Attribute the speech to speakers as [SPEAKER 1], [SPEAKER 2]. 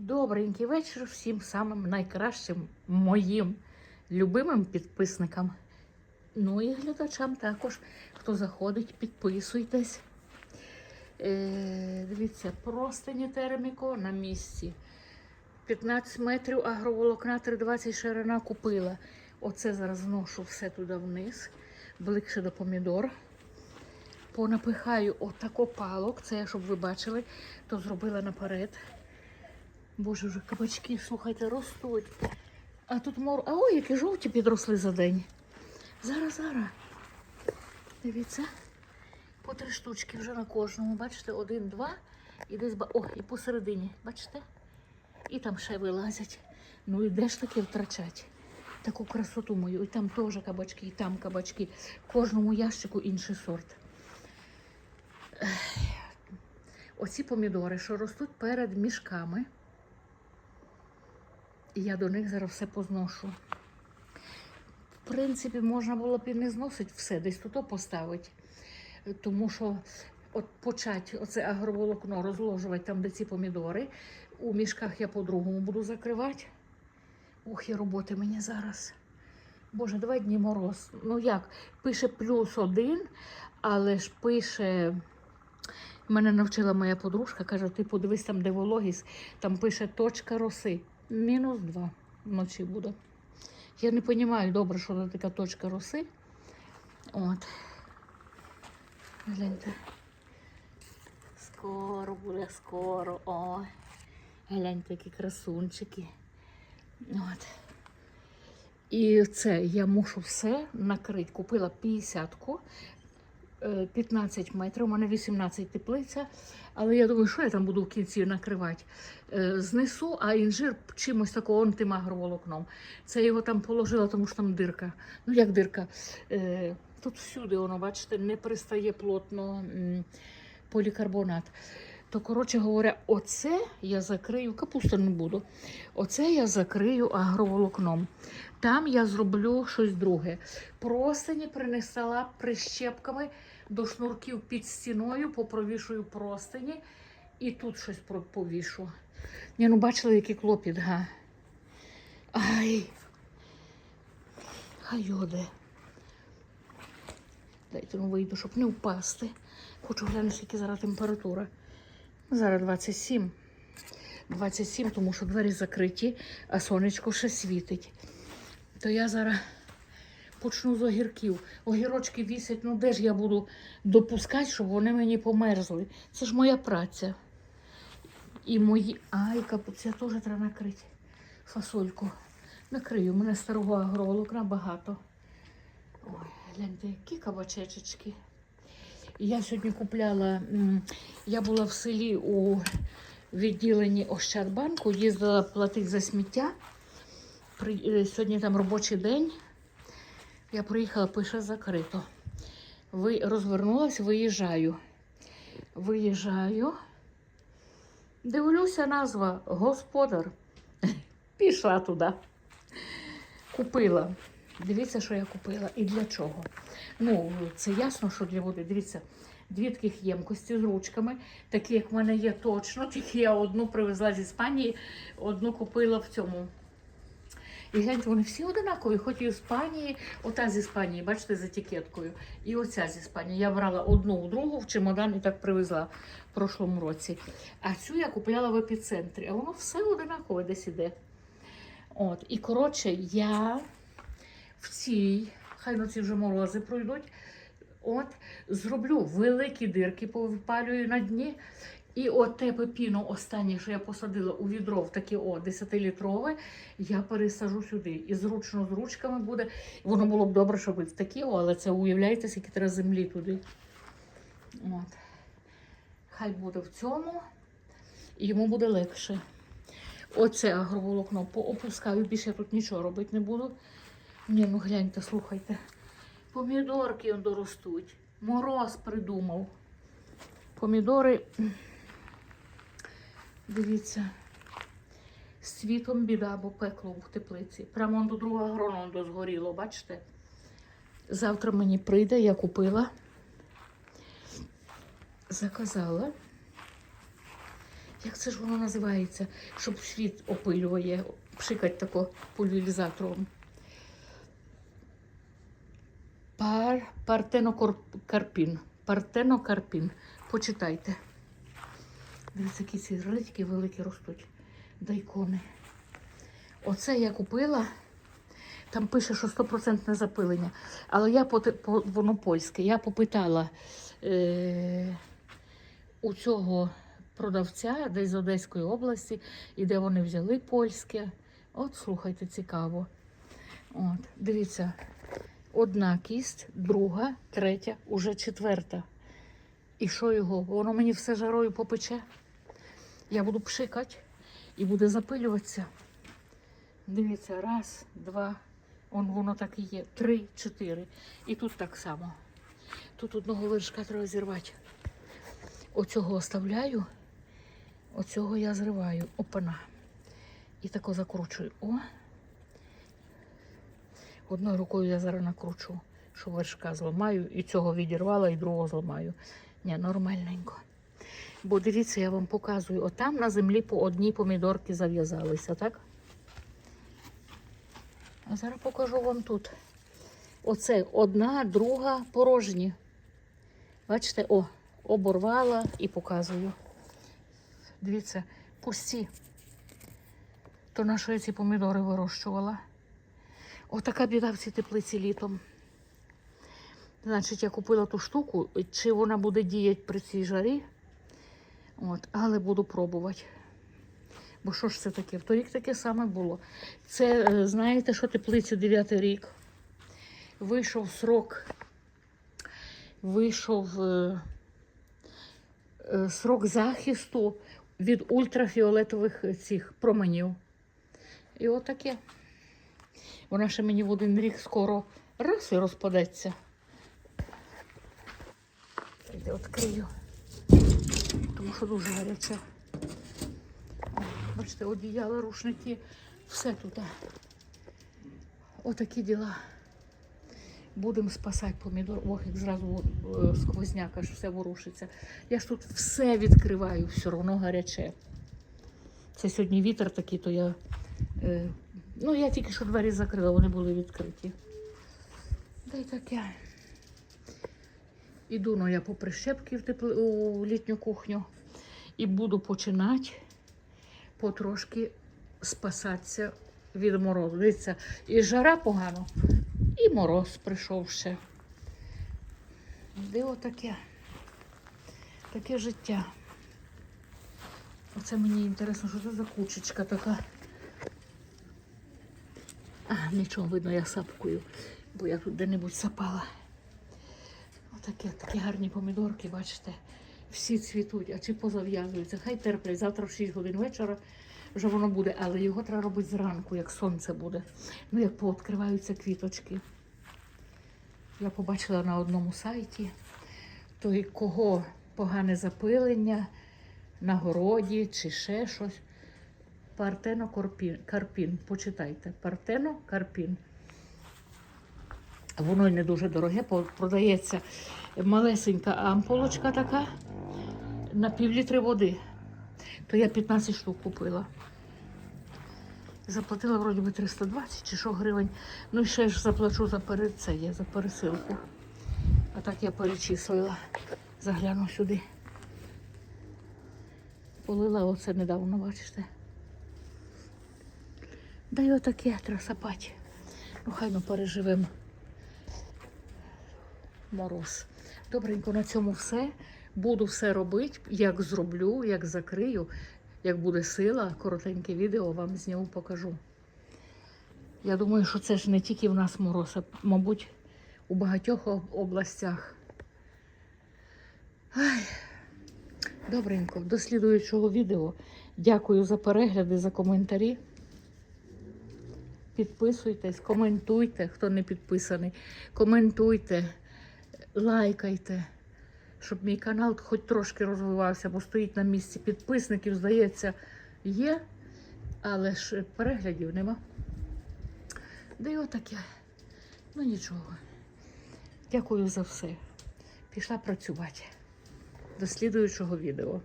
[SPEAKER 1] Добренький вечір всім самим найкращим моїм любимим підписникам. Ну і глядачам також. Хто заходить, підписуйтесь. Е, дивіться, простині терміко на місці. 15 метрів агроволокна 3,20 ширина купила. Оце зараз вношу все туди вниз, ближче до помідор. Понапихаю отако палок, це я, щоб ви бачили, то зробила наперед. Боже, вже кабачки, слухайте, ростуть. А тут мор. А ой, які жовті підросли за день. Зараз, зараз. Дивіться. По три штучки вже на кожному. Бачите, один, два. І десь О, і посередині, бачите? І там ще вилазять. Ну і де ж таки втрачать? Таку красоту мою. І там теж кабачки, і там кабачки. Кожному ящику інший сорт. Оці помідори, що ростуть перед мішками. І я до них зараз все позношу. В принципі, можна було б і не зносити все, десь тут поставити. Тому що от почати оце агроволокно розложувати там, де ці помідори. У мішках я по-другому буду закривати. Ух, і роботи мені зараз. Боже, два дні мороз. Ну як? Пише плюс один, але ж пише. Мене навчила моя подружка, каже, ти подивись там, де вологість, там пише точка роси. Мінус два вночі буде. Я не розумію добре, що це така точка роси. От. Гляньте. Скоро буде, скоро. О. Гляньте, які красунчики. От. І це я мушу все накрити. Купила 50-ку. Е, 15 метрів, у мене 18 теплиця, але я думаю, що я там буду в кінці накривати. Е, Знесу, а інжир чимось такого он тим агроволокном. Це його там положила, тому що там дирка. Ну як дирка? Е, Тут всюди воно, бачите, не пристає плотно полікарбонат. То, коротше говоря, оце я закрию, капусту не буду. Оце я закрию агроволокном. Там я зроблю щось друге. Простині принесла прищепками до шнурків під стіною, попровішую простині і тут щось повішу. Ні, ну бачили, який клопіт, га? Ай. Хай йоде. Дайте ну вийду, щоб не впасти. Хочу глянути, скільки зараз температура. Зараз 27. 27, тому що двері закриті, а сонечко ще світить. То я зараз почну з огірків. Огірочки вісять, ну де ж я буду допускати, щоб вони мені померзли. Це ж моя праця. І мої. Ай, капуця теж треба накрити. Фасольку. Накрию. У мене старого агроволокна багато. Ой, гляньте, які кабачечечки. Я сьогодні купляла, я була в селі у відділенні Ощадбанку, їздила платити за сміття. Е, сьогодні там робочий день. Я приїхала, пише закрито. Ви розвернулась, виїжджаю. Виїжджаю. Дивлюся, назва Господар. Пішла туди. Купила. Дивіться, що я купила і для чого. Ну, це ясно, що для води. Дивіться, дві таких ємкості з ручками, такі, як в мене є точно, тільки я одну привезла з Іспанії, одну купила в цьому. І гляньте, вони всі одинакові, хоч і Іспанії, ота з Іспанії, бачите, з етикеткою. І оця з Іспанії. Я брала одну у другу в чемодан і так привезла в прошлому році. А цю я купляла в епіцентрі, а воно все одинакове десь іде. От, і коротше, я в цій, хай на ці вже морози пройдуть. От, зроблю великі дирки, повипалюю на дні. І от те пепіно останнє, що я посадила у відро в таке о 10-літрове, я пересажу сюди. І зручно з ручками буде. Воно було б добре, щоб в такі, о, але це уявляєте, скільки треба землі туди. От. Хай буде в цьому, і йому буде легше. Оце агроволокно поопускаю, більше я тут нічого робити не буду. Ні, ну гляньте, слухайте. Помідорки доростуть. Мороз придумав. Помідори, дивіться, з світом біда, бо пекло в теплиці. Прямо до другого агронома згоріло, бачите? Завтра мені прийде, я купила, заказала. Як це ж воно називається? Щоб світ опилює, пшикать тако пульверізатором. Пар, партенокарпін. Партенокарпін. Почитайте. Дивіться, які ці релетики великі ростуть. Дайкони. Оце я купила. Там пише, що 100% запилення. Але я воно польське. Я попитала е, у цього продавця десь з Одеської області, і де вони взяли польське. От, слухайте, цікаво. От, дивіться, одна кість, друга, третя, уже четверта. І що його? Воно мені все жарою попече. Я буду пшикати і буде запилюватися. Дивіться, раз, два, он воно так і є. Три, чотири. І тут так само. Тут одного вершка треба зірвати. Оцього оставляю, оцього я зриваю. Опана. І тако закручую. О. Одною рукою я зараз накручу, що вершка зламаю, і цього відірвала, і другого зламаю. Ні, нормальненько. Бо дивіться, я вам показую, отам на землі по одній помідорки зав'язалися, так? А зараз покажу вам тут. Оце одна, друга порожні. Бачите, о, оборвала і показую. Дивіться, пусті. То на що я ці помідори вирощувала? Отака біда в цій теплиці літом. Значить, я купила ту штуку, чи вона буде діяти при цій жарі. От, але буду пробувати. Бо що ж це таке? Вторік таке саме було. Це, е, знаєте, що теплицю 9 рік. Вийшов срок. Вийшов е, е, срок захисту від ультрафіолетових цих променів. І отаке. Вона ще мені в один рік скоро раз і розпадеться. Іде відкрию. Тому що дуже гаряче. Бачите, одіяла, рушники, все тут. Отакі діла. Будемо спасати помідор. Ох, як зразу е, сквозняк, аж все ворушиться. Я ж тут все відкриваю, все одно гаряче. Це сьогодні вітер такий, то я. Е, ну, я тільки що двері закрила, вони були відкриті. Та й таке. Іду ну, я по прищепки в, тепл... у літню кухню і буду починати потрошки спасатися від морозу. Дивіться, і жара погано, і мороз прийшов ще. Де отаке? Таке життя. Оце мені інтересно, що це за кучечка така. А, нічого видно, я сапкую, бо я тут де-небудь сапала. Отакі, такі гарні помідорки, бачите, всі цвітуть, а чи позав'язуються. Хай терплять, завтра в 6 годин вечора вже воно буде, але його треба робити зранку, як сонце буде. Ну, як пооткриваються квіточки. Я побачила на одному сайті, той кого погане запилення на городі чи ще щось. Партено Карпін. Почитайте. Партено Карпін. Воно й не дуже дороге, продається малесенька ампулочка така на півлітри води. То я 15 штук купила. Заплатила вроді би 320 чи що гривень. Ну і ще ж заплачу за це є, за пересилку. А так я перечислила. Загляну сюди. Полила оце недавно, бачите. Да й отаке треба. Ну хай ну переживемо мороз. Добренько, на цьому все. Буду все робити, як зроблю, як закрию, як буде сила, коротеньке відео вам зніму покажу. Я думаю, що це ж не тільки в нас мороз, а, мабуть, у багатьох областях. Ай. Добренько, до слідуючого відео. Дякую за перегляди, за коментарі. Підписуйтесь, коментуйте, хто не підписаний. Коментуйте, лайкайте, щоб мій канал хоч трошки розвивався, бо стоїть на місці підписників, здається, є, але ж переглядів нема. Да й отаке. Ну нічого. Дякую за все. Пішла працювати. До слідуючого відео.